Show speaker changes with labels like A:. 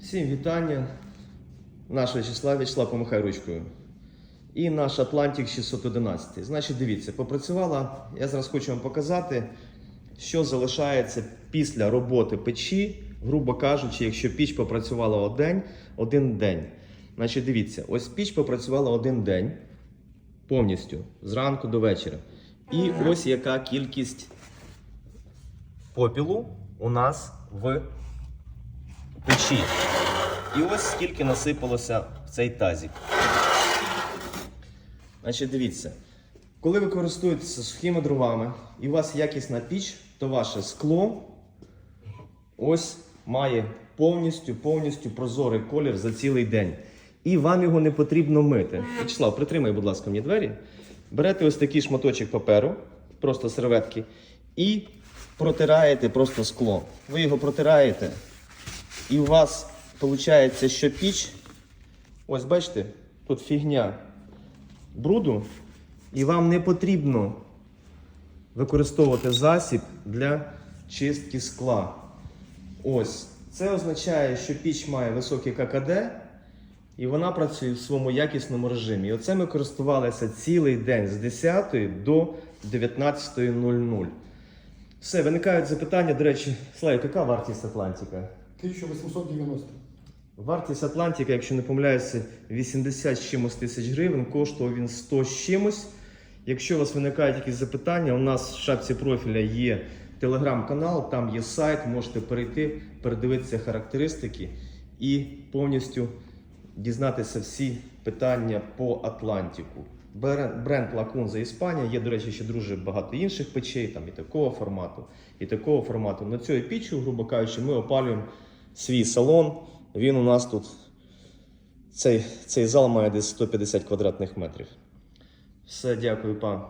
A: Всім вітання. Наш Вячеслав, Вячеслав, помахай ручкою. І наш Атлантик 611. Значить, дивіться, попрацювала. Я зараз хочу вам показати, що залишається після роботи печі, грубо кажучи, якщо піч попрацювала один, один день. Значить, дивіться, ось піч попрацювала один день повністю зранку до вечора. І ось яка кількість попілу у нас в печі. І ось скільки насипалося в цей тазик. Значить, дивіться, коли ви користуєтеся сухими дровами і у вас якісна піч, то ваше скло ось має повністю повністю прозорий колір за цілий день. І вам його не потрібно мити. Вячеслав, притримай, будь ласка, мені двері. Берете ось такий шматочок паперу, просто серветки, і протираєте просто скло. Ви його протираєте, і у вас виходить, що піч, ось бачите, тут фігня бруду, і вам не потрібно використовувати засіб для чистки скла. Ось. Це означає, що піч має високий ККД, і вона працює в своєму якісному режимі. І оце ми користувалися цілий день з 10 до 19.00. Все, виникають запитання. До речі, Славік, яка вартість Атлантика?
B: 1890.
A: Вартість Атлантика, якщо не помиляюся, 80 з чимось тисяч гривень, коштував він 100 з чимось. Якщо у вас виникають якісь запитання, у нас в шапці профіля є телеграм-канал, там є сайт, можете перейти, передивитися характеристики і повністю дізнатися всі питання по Атлантику. Бренд Лакунза Іспанія. Є, до речі, ще дуже багато інших печей, там і такого формату, і такого формату. На цю піччю, грубо кажучи, ми опалюємо свій салон. Він у нас тут, цей, цей зал має десь 150 квадратних метрів. Все, дякую, пан.